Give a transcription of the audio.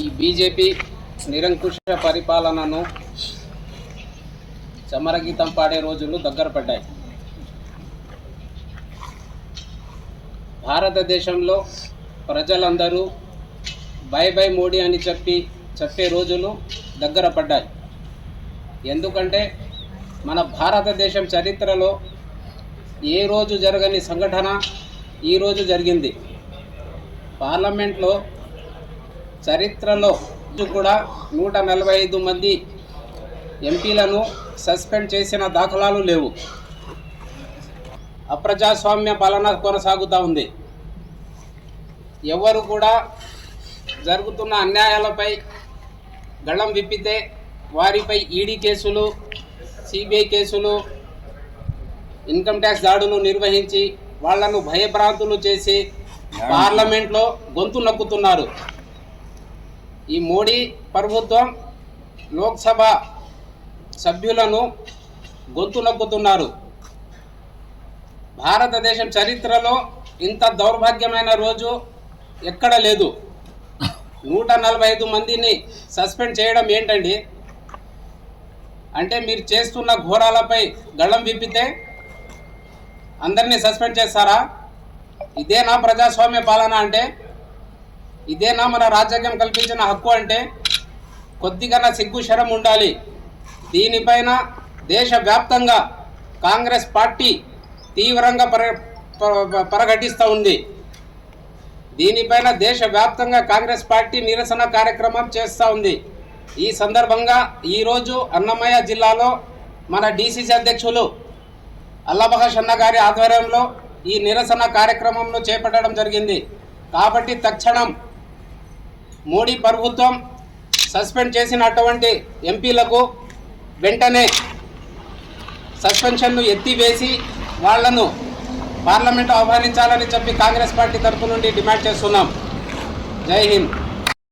ఈ బీజేపీ నిరంకుశ పరిపాలనను చమరగీతం పాడే రోజులు దగ్గర పడ్డాయి. భారతదేశంలో ప్రజలందరూ బై బై మోడీ అని చెప్పి చెప్పే రోజులు దగ్గర పడ్డాయి. ఎందుకంటే మన భారతదేశం చరిత్రలో ఏ రోజు జరగని సంఘటన ఈరోజు జరిగింది. పార్లమెంట్లో చరిత్రలో కూడా నూట నలభై ఐదు మంది ఎంపీలను సస్పెండ్ చేసిన దాఖలాలు లేవు. అప్రజాస్వామ్య పాలన కొనసాగుతూ ఉంది. ఎవరు కూడా జరుగుతున్న అన్యాయాలపై గళం విప్పితే వారిపై ఈడీ కేసులు సిబిఐ కేసులు ఇన్కమ్ ట్యాక్స్ దాడులు నిర్వహించి వాళ్ళను భయభ్రాంతులు చేసి పార్లమెంట్లో గొంతు నొక్కుతున్నారు. ఈ మోడీ ప్రభుత్వం లోక్సభ సభ్యులను గొంతు నొక్కుతున్నారు. భారతదేశం చరిత్రలో ఇంత దౌర్భాగ్యమైన రోజు ఎక్కడ లేదు. నూట నలభై ఐదు మందిని సస్పెండ్ చేయడం ఏంటండి? అంటే మీరు చేస్తున్న ఘోరాలపై గళం విప్పితే అందరినీ సస్పెండ్ చేస్తారా? ఇదేనా ప్రజాస్వామ్య పాలన అంటే? ఇదేనా మన రాజ్యాంగం కల్పించిన హక్కు అంటే? కొద్దిగా సిగ్గు శరం ఉండాలి. దీనిపైన దేశవ్యాప్తంగా కాంగ్రెస్ పార్టీ తీవ్రంగా పర ప- ఉంది. దీనిపైన దేశవ్యాప్తంగా కాంగ్రెస్ పార్టీ నిరసన కార్యక్రమం చేస్తూ ఉంది. ఈ సందర్భంగా ఈరోజు అన్నమయ్య జిల్లాలో మన డిసిసి అధ్యక్షులు అల్లబహష్ అన్న గారి ఆధ్వర్యంలో ఈ నిరసన కార్యక్రమంను చేపట్టడం జరిగింది. కాబట్టి తక్షణం మోడీ ప్రభుత్వం సస్పెండ్ చేసినటువంటి ఎంపీలకు వెంటనే సస్పెన్షన్ను ఎత్తివేసి వాళ్ళను పార్లమెంటు ఆహ్వానించాలని చెప్పి కాంగ్రెస్ పార్టీ తరపు నుండి డిమాండ్ చేస్తున్నాం. జై హింద్.